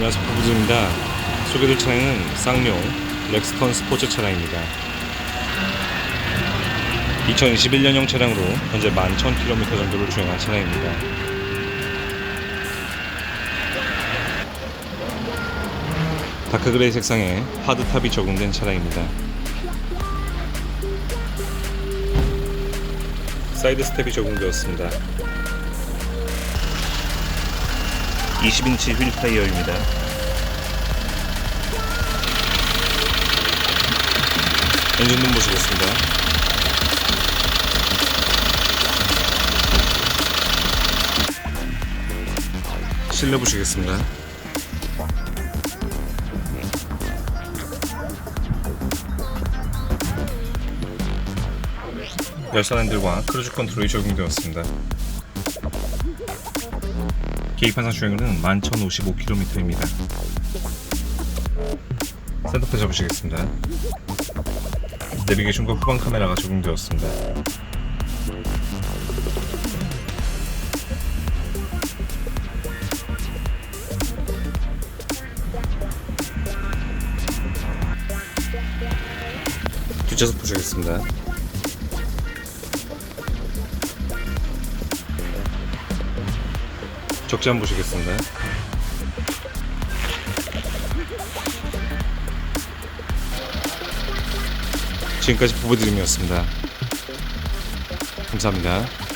안녕하세요 부부입니다. 소개될 차량은 쌍용 렉스턴 스포츠 차량입니다. 2021년형 차량으로 현재 11,000km 정도를 주행한 차량입니다. 다크그레이 색상에 하드탑이 적용된 차량입니다. 사이드 스텝이 적용되었습니다 20인치 휠 타이어입니다. 엔진룸 보시겠습니다. 실내 보시겠습니다. 열선 핸들과 크루즈 컨트롤이 적용되었습니다. 계기판상 주행거리는 11,055km입니다. 센터페 잡으시겠습니다. 내비게이션과 후방 카메라가 적용되었습니다. 뒷좌석 보시겠습니다. 적재 한번 보시겠습니다. 지금까지 부부드림이었습니다. 감사합니다.